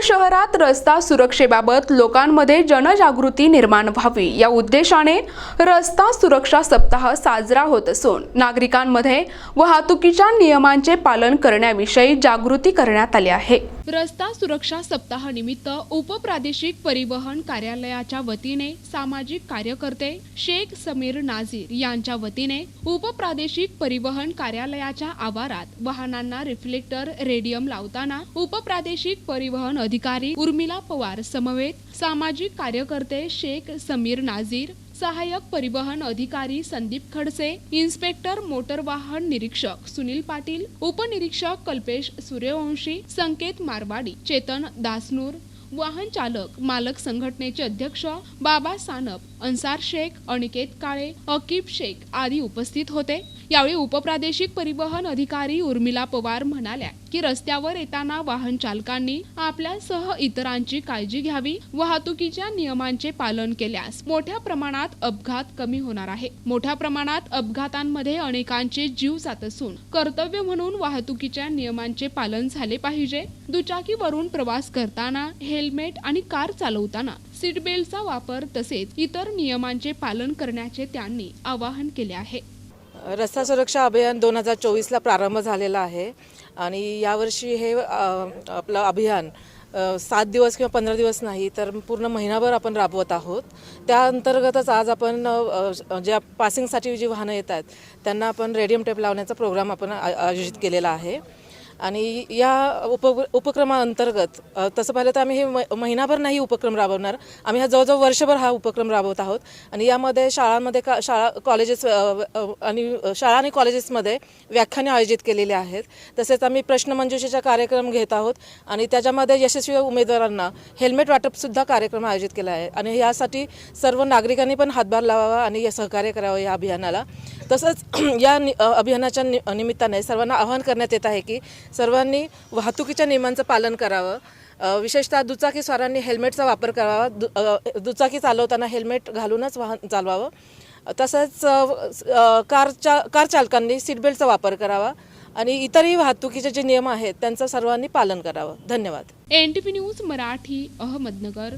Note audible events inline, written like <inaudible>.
अहमदनगर शहरात रस्ता सुरक्षेबाबत लोकांमध्ये जनजागृती निर्माण व्हावी या उद्देशाने रस्ता सुरक्षा सप्ताह साजरा होत असून नागरिकांमध्ये वाहतुकीच्या नियमांचे पालन करण्याविषयी जागृती करण्यात आली आहे. रस्ता सुरक्षा सप्ताहानिमित्त उपप्रादेशिक परिवहन कार्यालयाच्या वतीने सामाजिक कार्यकर्ते शेख समीर नाझीर यांच्या वतीने उपप्रादेशिक परिवहन कार्यालयाच्या आवारात वाहनांना रिफ्लेक्टर रेडियम लावताना उपप्रादेशिक परिवहन अधिकारी उर्मिला पवार समवेत सामाजिक कार्यकर्ते शेख समीर नाझीर सहाय्यक परिवहन अधिकारी संदीप खडसे इन्स्पेक्टर मोटर वाहन निरीक्षक सुनील पाटील उपनिरीक्षक कल्पेश सूर्यवंशी संकेत मारवाडी चेतन दासनूर वाहन चालक मालक संघटनेचे अध्यक्ष बाबा सानप अन्सार शेख अनिकेत काळे अकीब शेख आदी उपस्थित होते. यावेळी उपप्रादेशिक परिवहन अधिकारी उर्मिला पवार म्हणाल्या की रस्त्यावर येताना वाहन चालकांनी आपल्यासह इतरांची काळजी घ्यावी. वाहतुकीच्या नियमांचे पालन केल्यास मोठ्या प्रमाणात अपघात कमी होणार आहे. मोठ्या प्रमाणात अपघातांमध्ये अनेकांचे जीव जात असून कर्तव्य म्हणून वाहतुकीच्या नियमांचे पालन झाले पाहिजे. दुचाकीवरून प्रवास करताना हेल्मेट आणि कार चालवताना सीट बेल्टचा वापर तसेच इतर नियमांचे पालन करण्याचे त्यांनी आवाहन केले आहे. रस्ता सुरक्षा अभियान दोन हजार चोवीसला प्रारंभ झालेला आहे. आणि यावर्षी हे आपलं अभियान सात दिवस किंवा पंधरा दिवस नाही तर पूर्ण महिनाभर आपण राबवत आहोत. त्या अंतर्गतच आज आपण ज्या पासिंगसाठी जी वाहनं येत आहेत त्यांना आपण रेडियम टेप लावण्याचा प्रोग्राम आपण आयोजित केलेला आहे. आणि या उप उपक्रमाअंतर्गत तसं पाहिलं तर आम्ही हे म- महिनाभर नाही उपक्रम राबवणार. आम्ही हा जवळजवळ वर्षभर हा उपक्रम राबवत आहोत. आणि यामध्ये शाळांमध्ये का शाळा कॉलेजेस आणि शाळा आणि कॉलेजेसमध्ये व्याख्याने आयोजित केलेले आहेत. तसेच आम्ही प्रश्नमंजुषेचा कार्यक्रम घेत आहोत. आणि त्याच्यामध्ये यशस्वी उमेदवारांना हेल्मेट वाटपसुद्धा कार्यक्रम आयोजित केला आहे. आणि यासाठी सर्व नागरिकांनी पण हातभार लावावा आणि या सहकार्य करावं या अभियानाला. तसंच <clears throat> या नि- अभियानाच्या नि निमित्ताने सर्वांना आवाहन करण्यात येत आहे की सर्वांनी वाहतुकीच्या नियमांचं पालन करावं. विशेषतः दुचाकी स्वारांनी हेल्मेटचा वापर करावा. दु दुचाकी चालवताना हेल्मेट घालूनच वाहन चालवावं. तसंच कारच्या कार चालकांनी सीटबेल्टचा वापर करावा आणि इतरही वाहतुकीचे जे नियम आहेत त्यांचं सर्वांनी पालन करावं. धन्यवाद. N T news Marathi Ahmednagar.